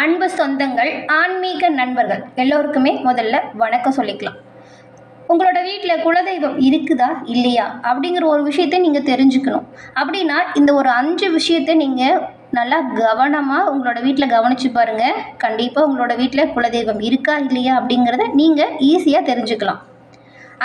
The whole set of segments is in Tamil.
அன்பு சொந்தங்கள் ஆன்மீக நண்பர்கள். எல்லோருக்குமே முதல்ல வணக்கம் சொல்லிக்கலாம். உங்களோட வீட்டில் குலதெய்வம் இருக்குதா? இல்லையா? அப்படிங்கிற ஒரு விஷயத்தை நீங்கள் தெரிஞ்சுக்கணும். அப்படின்னா இந்த ஒரு அஞ்சு விஷயத்தை நீங்கள் நல்லா கவனமாக உங்களோட வீட்டில் கவனித்து பாருங்கள் கண்டிப்பாக உங்களோட வீட்டில் குலதெய்வம் இருக்கா இல்லையா? அப்படிங்கிறத நீங்கள் ஈஸியாக தெரிஞ்சுக்கலாம்.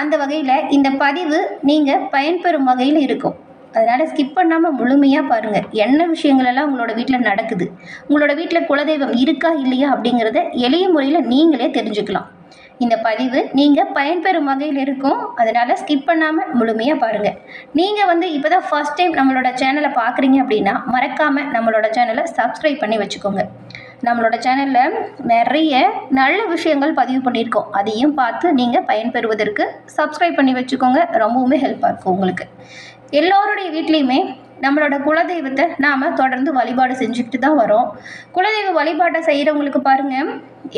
அந்த வகையில் இந்த பதிவு நீங்கள் பயன்பெறும் வகையில் இருக்கும். அதனால் ஸ்கிப் பண்ணாமல் முழுமையாக பாருங்கள் என்ன விஷயங்களெல்லாம் உங்களோட வீட்டில் நடக்குது? உங்களோட வீட்டில் குலதெய்வம் இருக்கா இல்லையா அப்படிங்கிறத எளிய முறையில் நீங்களே தெரிஞ்சுக்கலாம். இந்த பதிவு நீங்கள் பயன்பெறும் வகையில் இருக்கும். அதனால் ஸ்கிப் பண்ணாமல் முழுமையாக பாருங்கள் நீங்கள் வந்து இப்போ தான் ஃபஸ்ட் டைம் நம்மளோட சேனலை பார்க்குறீங்க அப்படின்னா மறக்காமல் நம்மளோட சேனலை சப்ஸ்கிரைப் பண்ணி வச்சுக்கோங்க. நம்மளோட சேனலில் நிறைய நல்ல விஷயங்கள் பதிவு பண்ணியிருக்கோம். அதையும் பார்த்து நீங்கள் பயன்பெறுவதற்கு சப்ஸ்கிரைப் பண்ணி வச்சுக்கோங்க. ரொம்பவுமே ஹெல்ப்பாக இருக்கும் உங்களுக்கு. எல்லோருடைய வீட்லேயுமே நம்மளோட குலதெய்வத்தை நாம் தொடர்ந்து வழிபாடு செஞ்சுக்கிட்டு தான் வரோம். குலதெய்வ வழிபாட்டை செய்கிறவங்களுக்கு பாருங்கள்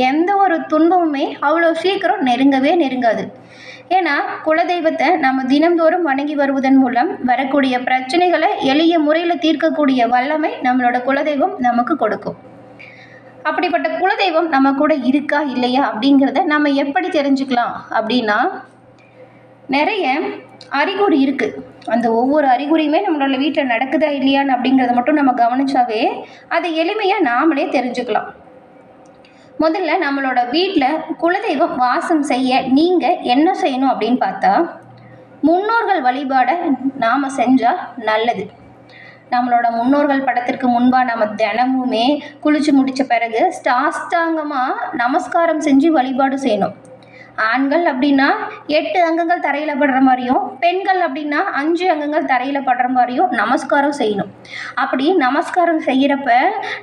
எந்த ஒரு துன்பமுமே அவ்வளோ சீக்கிரம் நெருங்கவே நெருங்காது. ஏன்னா குலதெய்வத்தை நம்ம தினம்தோறும் வணங்கி வருவதன் மூலம் வரக்கூடிய பிரச்சனைகளை எளிய முறையில் தீர்க்கக்கூடிய வல்லமை நம்மளோட குலதெய்வம் நமக்கு கொடுக்கும். அப்படிப்பட்ட குலதெய்வம் நம்ம கூட இருக்கா இல்லையா அப்படிங்கிறத நம்ம எப்படி தெரிஞ்சுக்கலாம் அப்படின்னா நிறைய அறிகுறி இருக்குது அந்த ஒவ்வொரு அறிகுறியுமே நம்மளோட வீட்டில் நடக்குதா இல்லையான்னு அப்படிங்கிறத மட்டும் நம்ம கவனிச்சாவே அதை எளிமையாக நாமளே தெரிஞ்சுக்கலாம். முதல்ல நம்மளோட வீட்டில் குலதெய்வம் வாசம் செய்ய நீங்கள் என்ன செய்யணும் அப்படின்னு பார்த்தா முன்னோர்கள் வழிபாடை நாம் செஞ்சால் நல்லது. நம்மளோட முன்னோர்கள் படத்திற்கு முன்பாக நம்ம தினமுமே குளிச்சு முடித்த பிறகு சாஷ்டாங்கமாக நமஸ்காரம் செஞ்சு வழிபாடு செய்யணும். ஆண்கள் அப்படின்னா எட்டு அங்கங்கள் தரையில் படுற மாதிரியும் பெண்கள் அப்படின்னா அஞ்சு அங்கங்கள் தரையில் படுற மாதிரியும் நமஸ்காரம் செய்யணும். அப்படி நமஸ்காரம் செய்கிறப்ப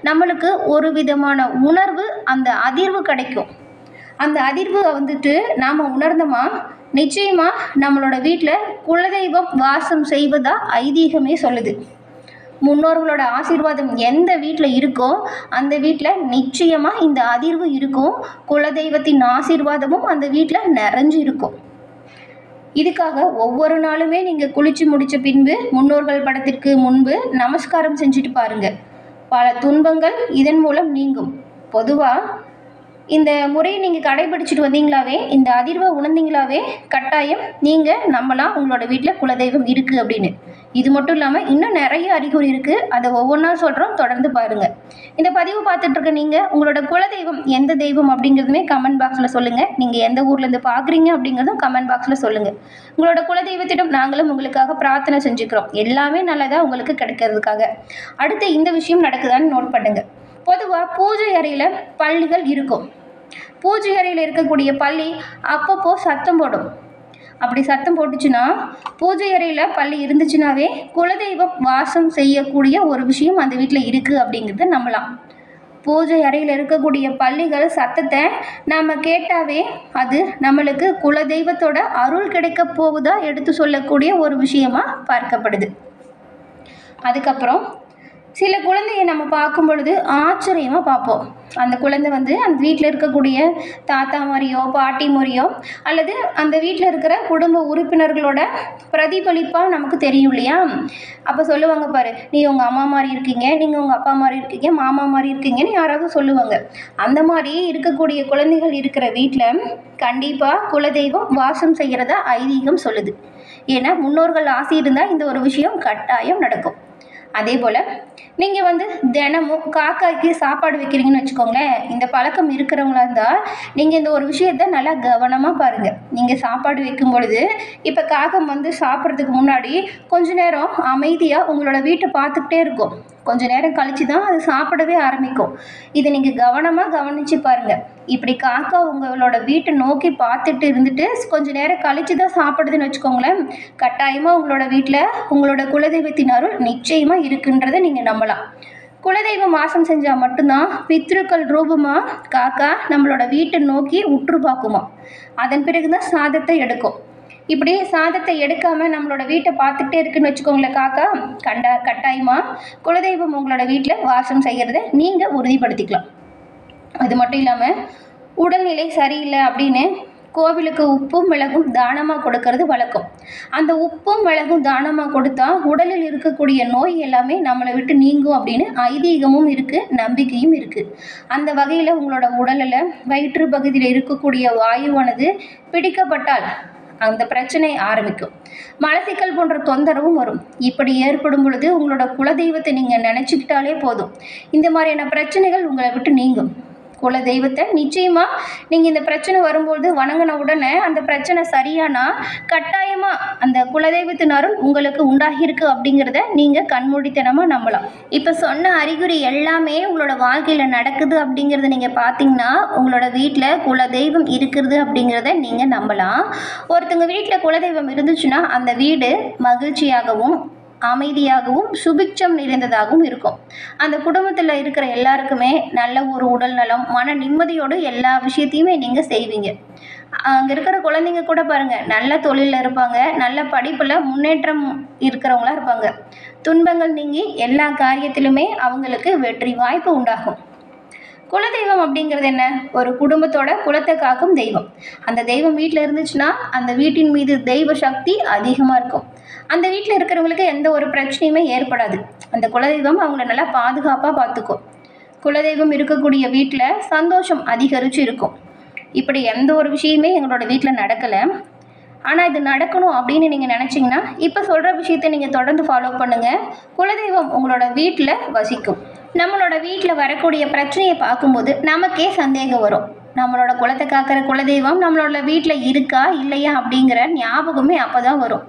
நம்மளுக்கு ஒரு விதமான உணர்வு அந்த அதிர்வு கிடைக்கும். அந்த அதிர்வு வந்துட்டு நாம் உணர்ந்தோமா? நிச்சயமாக நம்மளோட வீட்டில் குலதெய்வம் வாசம் செய்வதாக ஐதீகமே சொல்லுது. முன்னோர்களோட ஆசீர்வாதம் எந்த வீட்டில் இருக்கோ அந்த வீட்டில் நிச்சயமாக இந்த அதிர்வு இருக்கும். குலதெய்வத்தின் ஆசீர்வாதமும் அந்த வீட்டில் நிறைஞ்சு இருக்கும் இதுக்காக ஒவ்வொரு நாளுமே நீங்கள் குளிச்சு முடித்த பின்பு முன்னோர்கள் படத்திற்கு முன்பு நமஸ்காரம் செஞ்சுட்டு பாருங்கள் பல துன்பங்கள் இதன் மூலம் நீங்கும். பொதுவாக இந்த முறையை நீங்கள் கடைபிடிச்சிட்டு வந்தீங்களாவே இந்த அதிர்வை உணர்ந்தீங்களாவே கட்டாயம் நீங்கள் நம்மளாம் உங்களோட வீட்டில் குலதெய்வம் இருக்குது அப்படின்னு. இது மட்டும் இல்லாமல் இன்னும் நிறைய அறிகுறி இருக்குது அதை ஒவ்வொன்றா சொல்கிறோம் தொடர்ந்து பாருங்கள் இந்த பதிவு பார்த்துட்ருக்க நீங்கள் உங்களோட குலதெய்வம் எந்த தெய்வம் அப்படிங்கிறதுமே கமெண்ட் பாக்ஸில் சொல்லுங்கள் நீங்கள் எந்த ஊர்லேருந்து பார்க்குறீங்க அப்படிங்கிறதும் கமெண்ட் பாக்ஸில் சொல்லுங்கள் உங்களோட குலதெய்வத்திடம் நாங்களும் உங்களுக்காக பிரார்த்தனை செஞ்சுக்கிறோம். எல்லாமே நல்லதாக உங்களுக்கு கிடைக்கிறதுக்காக. அடுத்து இந்த விஷயம் நடக்குதான்னு நோட் பண்ணுங்கள் பொதுவாக பூஜை அறையில் பள்ளிகள் இருக்கும். பூஜை அறையில் இருக்கக்கூடிய பள்ளி அப்பப்போ சத்தம் போடும். அப்படி சத்தம் போட்டுச்சுன்னா பூஜை அறையில் பள்ளி இருந்துச்சுனாவே குலதெய்வம் வாசம் செய்யக்கூடிய ஒரு விஷயம் அந்த வீட்டில் இருக்குது அப்படிங்கிறத நம்பலாம். பூஜை அறையில் இருக்கக்கூடிய பள்ளிகள் சத்தத்தை நாம் கேட்டாவே அது நம்மளுக்கு குலதெய்வத்தோட அருள் கிடைக்க போகுதா எடுத்து சொல்லக்கூடிய ஒரு விஷயமா பார்க்கப்படுது. அதுக்கப்புறம் சில குழந்தைய நம்ம பார்க்கும் பொழுது ஆச்சரியமாக பார்ப்போம். அந்த குழந்தை வந்து அந்த வீட்டில் இருக்கக்கூடிய தாத்தா மாதிரியோ பாட்டி மாதிரியோ அல்லது அந்த வீட்டில் இருக்கிற குடும்ப உறுப்பினர்களோட பிரதிபலிப்பாக நமக்கு தெரியும் இல்லையா? அப்போ சொல்லுவாங்க பாரு நீ உங்கள் அம்மா மாதிரி இருக்கீங்க நீங்கள் உங்கள் அப்பா மாதிரி இருக்கீங்க மாமா மாதிரி இருக்கீங்கன்னு யாராவது சொல்லுவாங்க. அந்த மாதிரி இருக்கக்கூடிய குழந்தைகள் இருக்கிற வீட்டில் கண்டிப்பாக குலதெய்வம் வாசம் செய்கிறதா ஐதீகம் சொல்லுது. ஏன்னா முன்னோர்கள் ஆசை இருந்தால் இந்த ஒரு விஷயம் கட்டாயம் நடக்கும். அதே போல் நீங்கள் வந்து தினமும் காக்காய்க்கு சாப்பாடு வைக்கிறீங்கன்னு வச்சுக்கோங்களேன் இந்த பழக்கம் இருக்கிறவங்களா இருந்தால் நீங்கள் இந்த ஒரு விஷயத்த நல்லா கவனமாக பாருங்கள் நீங்கள் சாப்பாடு வைக்கும் பொழுது இப்போ காகம் வந்து சாப்பிட்றதுக்கு முன்னாடி கொஞ்ச நேரம் அமைதியாக உங்களோட வீட்டை பார்த்துக்கிட்டே இருக்கும். கொஞ்ச நேரம் கழித்து தான் அது சாப்பிடவே ஆரம்பிக்கும். இதை நீங்கள் கவனமாக கவனித்து பாருங்கள் இப்படி காக்கா உங்களோட வீட்டை நோக்கி பார்த்துட்டு இருந்துட்டு கொஞ்ச நேரம் கழித்து தான் சாப்பிடுதுன்னு வச்சுக்கோங்களேன். கட்டாயமாக உங்களோட வீட்டில் உங்களோட குலதெய்வத்தின் அருள் நிச்சயமாக இருக்குன்றதை நீங்கள் நம்பலாம். குலதெய்வம் வாசம் செஞ்சால் மட்டும்தான் பித்ருக்கள் ரூபமாக காக்கா நம்மளோட வீட்டை நோக்கி உற்று பார்க்குமா. அதன் பிறகு தான் சாதத்தை எடுக்கும். இப்படி சாதத்தை எடுக்காமல் நம்மளோட வீட்டை பார்த்துக்கிட்டே இருக்குன்னு வச்சுக்கோங்களேன் காக்கா. கண்டா கட்டாயமாக குலதெய்வம் உங்களோட வீட்டில் வாசம் செய்கிறத நீங்கள் உறுதிப்படுத்திக்கலாம். அது மட்டும் இல்லாமல் உடல்நிலை சரியில்லை அப்படின்னு கோவிலுக்கு உப்பும் மிளகும் தானமாக கொடுக்கறது வழக்கம். அந்த உப்பும் மிளகும் தானமாக கொடுத்தா உடலில் இருக்கக்கூடிய நோய் எல்லாமே நம்மளை விட்டு நீங்கும் அப்படின்னு ஐதீகமும் இருக்குது நம்பிக்கையும் இருக்குது அந்த வகையில் உங்களோட உடலில் வயிற்று பகுதியில் இருக்கக்கூடிய வாயுவானது பிடிக்கப்பட்டால் அந்த பிரச்சனை ஆரம்பிக்கும். மலசிக்கல் போன்ற தொந்தரவும் வரும். இப்படி ஏற்படும் பொழுது உங்களோட குலதெய்வத்தை நீங்கள் நினச்சிக்கிட்டாலே போதும். இந்த மாதிரியான பிரச்சனைகள் உங்களை விட்டு நீங்கும். குல தெய்வத்தை. நிச்சயமாக நீங்கள் இந்த பிரச்சனை வரும்போது வணங்கின உடனே அந்த பிரச்சனை சரியானா கட்டாயமாக அந்த குலதெய்வத்தின் அருள் உங்களுக்கு உண்டாகியிருக்கு அப்படிங்கிறத நீங்கள் கண்மூடித்தனமாக நம்பலாம். இப்போ சொன்ன அறிகுறி எல்லாமே உங்களோட வாழ்க்கையில் நடக்குது அப்படிங்கிறத நீங்கள் பார்த்தீங்கன்னா உங்களோட வீட்டில் குலதெய்வம் இருக்கிறது அப்படிங்கிறத நீங்கள் நம்பலாம். ஒருத்தங்க வீட்டில் குலதெய்வம் இருந்துச்சுன்னா அந்த வீடு மகிழ்ச்சியாகவும் அமைதியாகவும் சுபிட்சம் நிறைந்ததாகவும் இருக்கும். அந்த குடும்பத்தில் இருக்கிற எல்லாருக்குமே நல்ல ஒரு உடல் நலம் மன நிம்மதியோடு எல்லா விஷயத்தையுமே நீங்கள் செய்வீங்க. அங்கே இருக்கிற குழந்தைங்க கூட பாருங்கள் நல்ல தொழிலில் இருப்பாங்க நல்ல படிப்பில் முன்னேற்றம் இருக்கிறவங்களா இருப்பாங்க. துன்பங்கள் நீங்கி எல்லா காரியத்திலுமே அவங்களுக்கு வெற்றி வாய்ப்பு உண்டாகும். குலதெய்வம் அப்படிங்கிறது என்ன? ஒரு குடும்பத்தோட குலத்தை காக்கும் தெய்வம். அந்த தெய்வம் வீட்டில் இருந்துச்சுன்னா அந்த வீட்டின் மீது தெய்வ சக்தி அதிகமாக இருக்கும். அந்த வீட்டில் இருக்கிறவங்களுக்கு எந்த ஒரு பிரச்சனையுமே ஏற்படாது. அந்த குலதெய்வம் அவங்கள நல்லா பாதுகாப்பாக பார்த்துக்கும் குலதெய்வம் இருக்கக்கூடிய வீட்டில் சந்தோஷம் அதிகரித்து இருக்கும். இப்படி எந்த ஒரு விஷயமே எங்களோட வீட்டில் நடக்கலை. ஆனால் இது நடக்கணும் அப்படின்னு நீங்கள் நினச்சிங்கன்னா இப்போ சொல்கிற விஷயத்தை நீங்கள் தொடர்ந்து ஃபாலோ பண்ணுங்கள் குலதெய்வம் உங்களோட வீட்டில் வசிக்கும். நம்மளோட வீட்டில் வரக்கூடிய பிரச்சனையை பார்க்கும்போது நமக்கே சந்தேகம் வரும். நம்மளோட குலத்தை காக்கிற குலதெய்வம் நம்மளோட வீட்டில் இருக்கா இல்லையா அப்படிங்கிற ஞாபகமே அப்போ தான் வரும்.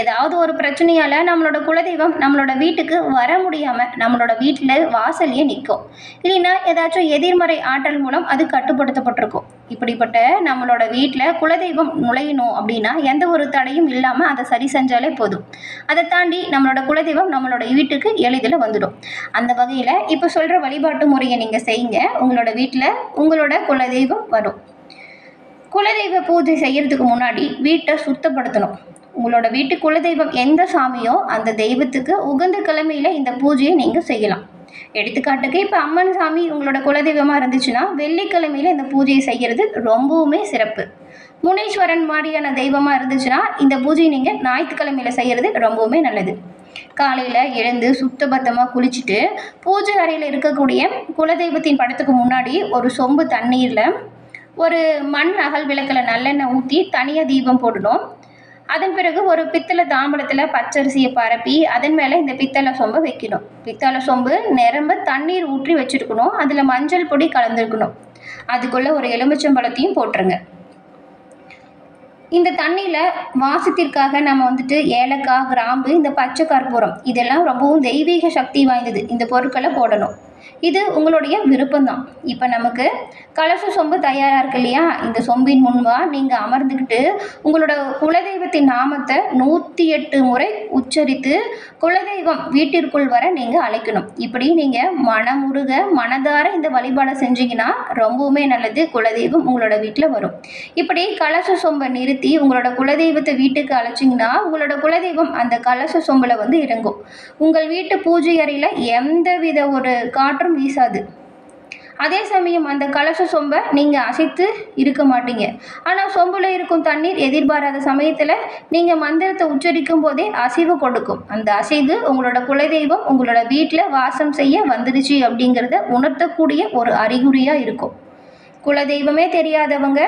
ஏதாவது ஒரு பிரச்சனையால் நம்மளோட குலதெய்வம் நம்மளோட வீட்டுக்கு வர முடியாமல் நம்மளோட வீட்டில் வாசல்லையே நிற்கும் இல்லைன்னா ஏதாச்சும் எதிர்மறை ஆற்றல் மூலம் அது கட்டுப்படுத்தப்பட்டிருக்கும். இப்படிப்பட்ட நம்மளோட வீட்டில் குலதெய்வம் நுழையணும் அப்படின்னா எந்த ஒரு தடையும் இல்லாமல் அதை சரி செஞ்சாலே போதும். அதை தாண்டி நம்மளோட குலதெய்வம் நம்மளோட வீட்டுக்கு எளிதில் வந்துடும். அந்த வகையில் இப்போ சொல்கிற வழிபாட்டு முறையை நீங்கள் செய்யுங்க. உங்களோட வீட்டில் உங்களோட குலதெய்வம் வரும். குலதெய்வ பூஜை செய்கிறதுக்கு முன்னாடி வீட்டை சுத்தப்படுத்தணும். உங்களோட வீட்டு குலதெய்வம் எந்த சாமியோ அந்த தெய்வத்துக்கு உகந்த கிழமையில இந்த பூஜையை நீங்கள் செய்யலாம். எடுத்துக்காட்டுக்கு இப்போ அம்மன் சாமி உங்களோட குலதெய்வமாக இருந்துச்சுன்னா வெள்ளிக்கிழமையில இந்த பூஜையை செய்கிறது ரொம்பவுமே சிறப்பு. முனீஸ்வரன் மாதிரியான தெய்வமாக இருந்துச்சுன்னா இந்த பூஜையை நீங்கள் ஞாயிற்றுக்கிழமையில செய்கிறது ரொம்பவுமே நல்லது. காலையில் எழுந்து சுத்தபத்தமாக குளிச்சுட்டு பூஜை அறையில் இருக்கக்கூடிய குலதெய்வத்தின் படத்துக்கு முன்னாடி ஒரு சொம்பு தண்ணீரில் ஒரு மண் அகல் விளக்கில் நல்லெண்ணெய் ஊற்றி தனியாக தீபம் போடணும். அதன் பிறகு ஒரு பித்தளை தாம்பளத்தில் பச்சரிசியை பரப்பி அதன் மேலே இந்த பித்தளை சொம்பை வைக்கணும். பித்தளை சொம்பு நிரம்ப தண்ணீர் ஊற்றி வச்சுருக்கணும். அதில் மஞ்சள் பொடி கலந்துருக்கணும். அதுக்குள்ளே ஒரு எலுமிச்சம்பழத்தையும் போட்டுருங்க. இந்த தண்ணியில் வாசத்திற்காக நம்ம வந்துட்டு ஏலக்காய் கிராம்பு இந்த பச்சை கற்பூரம் இதெல்லாம் ரொம்பவும் தெய்வீக சக்தி வாய்ந்தது. இந்த பொருட்களை போடணும். இது உங்களுடைய விருப்பம்தான். இப்போ நமக்கு கலச சொம்பு தயாராக இருக்கு இல்லையா? இந்த சொம்பின் முன்பாக நீங்கள் அமர்ந்துக்கிட்டு உங்களோட குலதெய்வத்தின் நாமத்தை நூற்றி எட்டு முறை உச்சரித்து குலதெய்வம் வீட்டிற்குள் வர நீங்கள் அழைக்கணும். இப்படி நீங்கள் மனமுருக மனதார இந்த வழிபாடை செஞ்சீங்கன்னா ரொம்பவுமே நல்லது. குலதெய்வம் உங்களோட வீட்டில் வரும். இப்படி கலச சொம்பை நிறுத்தி உங்களோட குலதெய்வத்தை வீட்டுக்கு அழைச்சிங்கன்னா உங்களோட குலதெய்வம் அந்த கலச சொம்பில் வந்து இறங்கும். உங்கள் வீட்டு பூஜை அறையில் எந்த வித ஒரு காற்றும் வீசாது. அதே சமயம் அந்த கலச சொம்பை நீங்கள் அசைத்து இருக்க மாட்டீங்க. ஆனால் சொம்பில் இருக்கும் தண்ணீர் எதிர்பாராத சமயத்தில் நீங்கள் மந்திரத்தை உச்சரிக்கும் போதே அசைவு கொடுக்கும். அந்த அசைவு உங்களோட குலதெய்வம் உங்களோட வீட்டில் வாசம் செய்ய வந்துடுச்சு அப்படிங்கிறத உணர்த்தக்கூடிய ஒரு அறிகுறியாக இருக்கும். குலதெய்வமே தெரியாதவங்க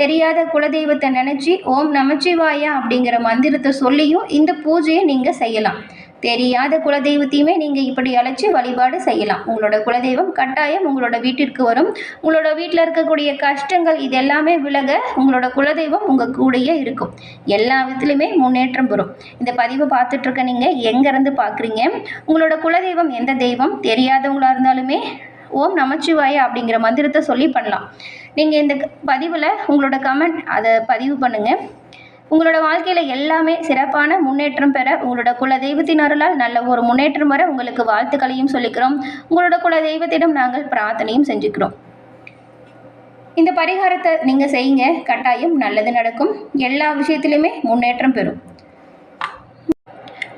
தெரியாத குலதெய்வத்தை நினச்சி ஓம் நமச்சிவாயா அப்படிங்கிற மந்திரத்தை சொல்லியும் இந்த பூஜையை நீங்கள் செய்யலாம். தெரியாத குலதெய்வத்தையுமே நீங்கள் இப்படி அழைச்சி வழிபாடு செய்யலாம். உங்களோட குலதெய்வம் கட்டாயம் உங்களோட வீட்டிற்கு வரும். உங்களோட வீட்டில் இருக்கக்கூடிய கஷ்டங்கள் இது எல்லாமே விலக உங்களோட குலதெய்வம் உங்கள் கூடயே இருக்கும். எல்லா விதத்துலையுமே முன்னேற்றம் வரும் இந்த பதிவை பார்த்துட்ருக்க நீங்கள் எங்கேருந்து பார்க்குறீங்க? உங்களோட குலதெய்வம் எந்த தெய்வம்? தெரியாதவங்களாக இருந்தாலுமே ஓம் நமச்சிவாய அப்படிங்கிற மந்திரத்தை சொல்லி பண்ணலாம். நீங்கள் இந்த பதிவில் உங்களோட கமெண்ட் அதை பதிவு பண்ணுங்கள் உங்களோட வாழ்க்கையில் எல்லாமே சிறப்பான முன்னேற்றம் பெற உங்களோட குல தெய்வத்தின் அருளால் நல்ல ஒரு முன்னேற்றம் வர உங்களுக்கு வாழ்த்துக்களையும் சொல்லிக்கிறோம். உங்களோட குல தெய்வத்திடம் நாங்கள் பிரார்த்தனையும் செஞ்சுக்கிறோம். இந்த பரிகாரத்தை நீங்கள் செய்யுங்க. கட்டாயம் நல்லது நடக்கும். எல்லா விஷயத்திலுமே முன்னேற்றம் பெறும்.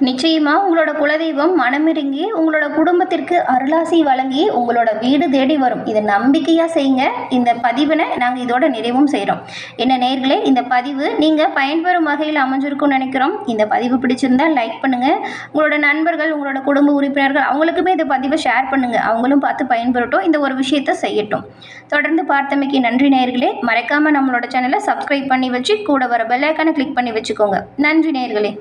நிச்சயமாக உங்களோட குலதெய்வம் மனமிறங்கி உங்களோட குடும்பத்திற்கு அருளாசி வழங்கி உங்களோட வீடு தேடி வரும். இதை நம்பிக்கையாக செய்யுங்க. இந்த பதிவினை நாங்கள் இதோட நிறைவும் செய்கிறோம் என்ன நேர்களே இந்த பதிவு நீங்கள் பயன்பெறும் வகையில் அமைஞ்சிருக்கும்னு நினைக்கிறோம். இந்த பதிவு பிடிச்சிருந்தா லைக் பண்ணுங்கள் உங்களோட நண்பர்கள் உங்களோட குடும்ப உறுப்பினர்கள் அவங்களுக்குமே இந்த பதிவை ஷேர் பண்ணுங்கள் அவங்களும் பார்த்து பயன்பெறட்டும். இந்த ஒரு விஷயத்தை செய்யட்டும். தொடர்ந்து பார்த்தமைக்கு நன்றி நேர்களே. மறக்காமல் நம்மளோட சேனலை சப்ஸ்கிரைப் பண்ணி வச்சு கூட வர பெல்லைக்கான கிளிக் பண்ணி வச்சுக்கோங்க. நன்றி நேர்களே.